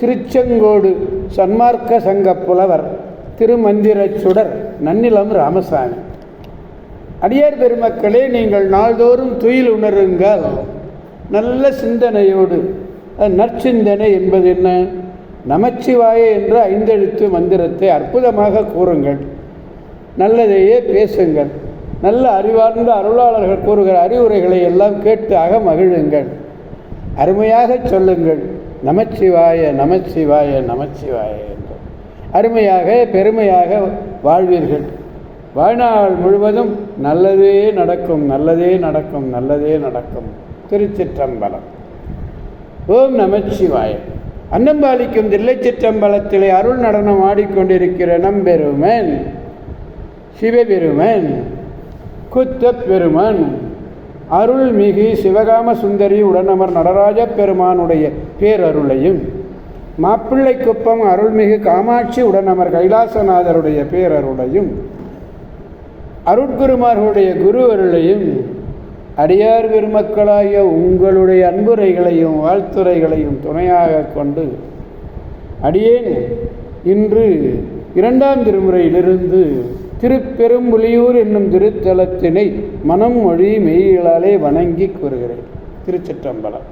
திருச்செங்கோடு சன்மார்க்க சங்க புலவர் திருமந்திரச் சுடர் நன்னிலம் ராமசாமி. அடியார் பெருமக்களே நீங்கள் நாள்தோறும் துயில் உணருங்கள். நல்ல சிந்தனையோடு நற்சிந்தனை என்பது என்ன? நமச்சிவாய என்ற ஐந்தெழுத்து மந்திரத்தை அற்புதமாக கூறுங்கள். நல்லதையே பேசுங்கள். நல்ல அறிவார்ந்த அருளாளர்கள் கூறுகிற அறிவுரைகளை எல்லாம் கேட்டு அக மகிழுங்கள் அருமையாக சொல்லுங்கள். நமச்சிவாய நமச்சிவாய நமச்சிவாய என்று. அருமையாக பெருமையாக வாழ்வீர்கள். வாழ்நாள் முழுவதும் நல்லதே நடக்கும் நல்லதே நடக்கும் நல்லதே நடக்கும். திருச்சிற்றம்பலம். ஓம் நமச்சிவாய. அன்னம்பாலிக்கும் தில்லைச்சிற்றம்பலத்திலே அருள் நடனம் ஆடிக்கொண்டிருக்கிற நம்பெருமன் சிவபெருமன் குத்தப் பெருமன் அருள்மிகு சிவகாம சுந்தரி உடனமர் நடராஜ பெருமானுடைய பேரருளையும் மாப்பிள்ளை குப்பம் அருள்மிகு காமாட்சி உடனமர் கைலாசநாதருடைய பேரருளையும் அருட்குருமார்களுடைய குரு அருளையும் அடியார் பெருமக்களாகிய உங்களுடைய அன்புரைகளையும் வாழ்த்துரைகளையும் துணையாக கொண்டு அடியேன் இன்று இரண்டாம் திருமுறையிலிருந்து திருப்பெரும்புலியூர் என்னும் திருத்தலத்தினை மனம் மொழி மெய்களாலே வணங்கி கூறுகிறேன். திருச்சிற்றம்பலம்.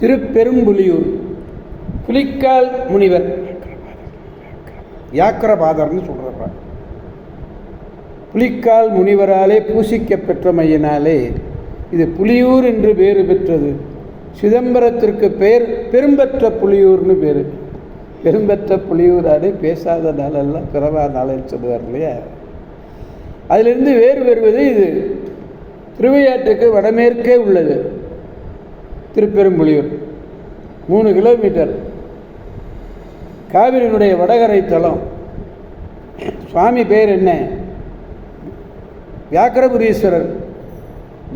திருப்பெரும்புலியூர். புலிக்கால் முனிவர். யாக்கரபாதர்னு சொல்கிறார் புலிக்கால் முனிவராலே பூசிக்க பெற்றமையினாலே இது புலியூர் என்று பேறு பெற்றது. சிதம்பரத்திற்கு பெயர் பெரும்பற்ற புலியூர்னு பேர். பெரும்பெற்ற புலியூராடு பேசாத நாளெல்லாம் பிறவா நாளன்னு சொல்லுவார் இல்லையா? அதிலிருந்து வேறு பெறுவது இது. திருவையாற்றுக்கு வடமேற்கே உள்ளது. திருப்பெரும்புலியூர். மூணு கிலோமீட்டர். காவிரியினுடைய வடகரை தலம் சுவாமி பெயர் என்ன? வியாக்கிரபுரீஸ்வரர்.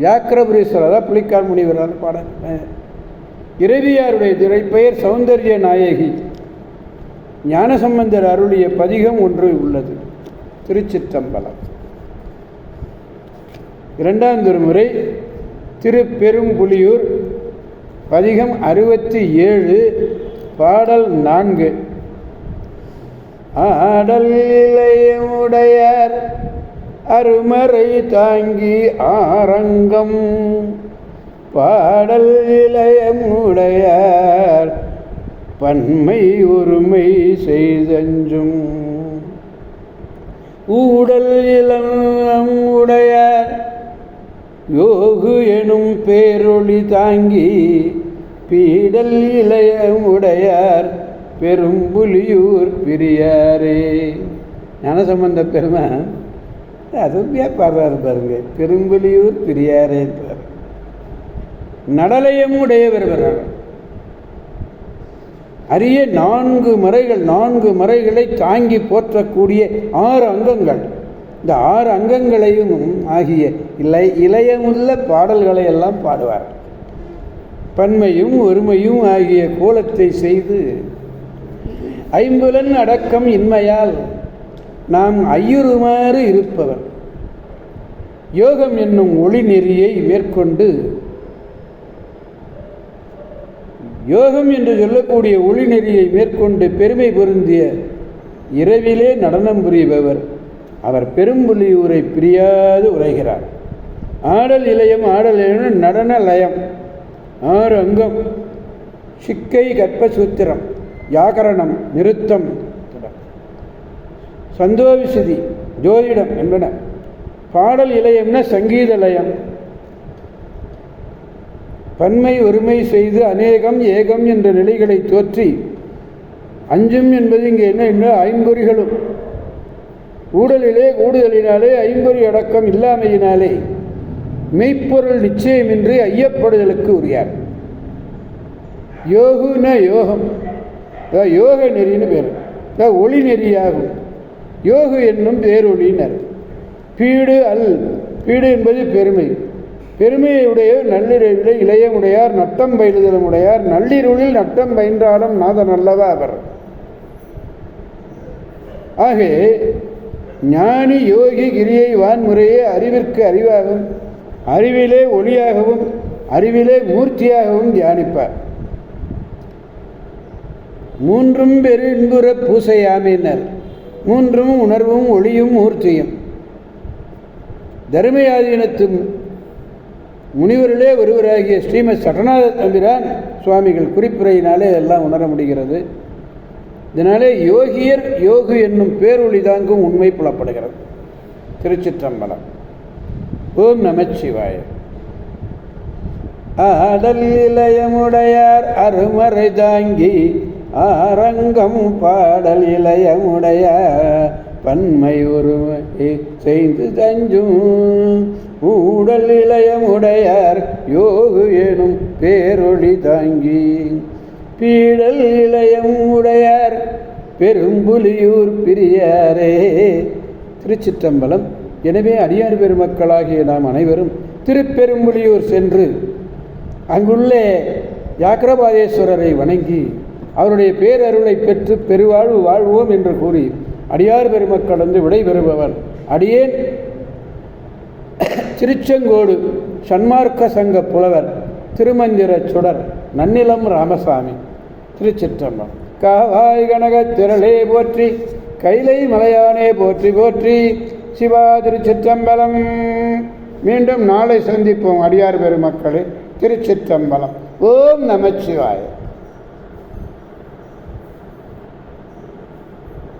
வியாக்கிரபுரீஸ்வரர். அதான் புலிக்கால் முனிவர் பாட இறைவியாருடைய திரைப்பெயர் சௌந்தர்ய நாயகி. ஞானசம்பந்தர் அருளிய பதிகம் ஒன்று உள்ளது. திருச்சிற்றம்பலம். இரண்டாம் திருமுறை திருப்பெரும்புலியூர் பதிகம் அறுபத்தி ஏழு பாடல் நான்கு. ஆடல் இளையமுடையார் அருமறை தாங்கி ஆரங்கம் பாடல் இளையமுடையார் பன்மை ஒருமை செய்தஞ்சும். ஊடல் இளம் உடையார் யோகு எனும் பேரொளி தாங்கி பீடல் இளையம் உடையார் பெரும்புலியூர் பிரியாரே. ஞானசம்பந்த பெருமை. அருமையாக பாடுறாரு பாருங்க. பெரும்புலியூர் பிரியாரே நடலையும் உடையவர் வர்றார் அரிய நான்கு மறைகள் நான்கு முறைகளை தாங்கி போற்றக்கூடிய ஆறு அங்கங்கள். இந்த ஆறு அங்கங்களையும் ஆகிய இலை இளையமுள்ள பாடல்களை எல்லாம் பாடுவார். பன்மையும் ஒருமையும் ஆகிய கோலத்தை செய்து ஐம்புலன் அடக்கம் இன்மையால் நாம் ஐயுறுமாறு இருப்பவர். யோகம் என்னும் ஒளி நெறியை மேற்கொண்டு யோகம் என்று சொல்லக்கூடிய ஒளி நெறியை மேற்கொண்டு பெருமை பொருந்திய இரவிலே நடனம் புரிபவர். அவர் பெரும்புலியூரை பிரியாது உரைகிறார். ஆடல் இளையம் ஆடல் இளையம் நடன லயம் ஆறு அங்கம் சிக்கை கற்பசூத்திரம் வியாகரணம் நிறுத்தம் சந்தோவிசதி ஜோதிடம் என்பன. பாடல் இளையம்னா சங்கீத லயம். பன்மை ஒருமை செய்து அநேகம் ஏகம் என்ற நிலைகளை தோற்றி அஞ்சும் என்பது இங்கே என்ன என்ன? ஐம்பொறிகளும். ஊடலிலே கூடுதலினாலே ஐம்பொறி அடக்கம் இல்லாமையினாலே மெய்ப்பொருள் நிச்சயமின்றி ஐயப்படுதலுக்கு உரியார். யோகுன யோகம். யோக நெறின்னு பேர். ஒளி நெறியாகும். யோகு என்னும் பேரொளியினர். பீடு அல். பீடு என்பது பெருமை. பெருமையுடைய நள்ளிரவிலே இளையமுடையார் நட்டம் பயிலுதலும் உடையார் நள்ளிருளில் நட்டம் பயின்றாலும் நாத நல்லதா அவர். ஆகவே ஞானி யோகி கிரியை வான்முறையே அறிவிற்கு அறிவாகவும் அறிவிலே ஒளியாகவும் அறிவிலே மூர்த்தியாகவும் தியானிப்பார். மூன்றும் பெருன்புற பூசையாமையினர். மூன்றும் உணர்வும் ஒளியும் மூர்த்தியும். தர்மயாதீனத்து முனிவரிலே ஒருவராகிய ஸ்ரீமத் சட்டநாத தம்பிரான் சுவாமிகள் குறிப்புரையினாலே எல்லாம் உணர முடிகிறது. இதனாலே யோகியர் யோகு என்னும் பேரொளி தாங்கும் உண்மை புலப்படுகிறது. திருச்சிற்றம்பலம். ஓம் நமச்சிவாய ஆடல் இளையமுடையார் அருமறை தாங்கி ஆரங்கம் பாடல் இளையமுடையார் பன்மை ஒருமை செய்து தஞ்சும். ஊடல் நிலையமுடையார் யோகு எனும் பேரொளி தாங்கி. பீடல் இளையம் உடையார் பெரும்புலியூர் பிரியாரே. திருச்சிற்றம்பலம். எனவே அடியார் பெருமக்களாகிய நாம் அனைவரும் திருப்பெரும்புலியூர் சென்று அங்குள்ளே யாக்கிரபாதேஸ்வரரை வணங்கி அவருடைய பேரருளை பெற்று பெருவாழ்வு வாழ்வோம் என்று கூறி அடியார் பெருமக்கள் வந்து விடைபெறுபவன் அடியேன் திருச்செங்கோடு சன்மார்க்க சங்க புலவர் திருமந்திர சுடர் நன்னிலம் ராமசாமி. திருச்சிற்றம்பலம். காவாய் கனக திரளே போற்றி கைலை மலையானே போற்றி போற்றி. சிவா திருச்சிற்றம்பலம். மீண்டும் நாளை சந்திப்போம் அடியார் பெருமக்களே. திருச்சிற்றம்பலம். ஓம் நமச்சிவாய.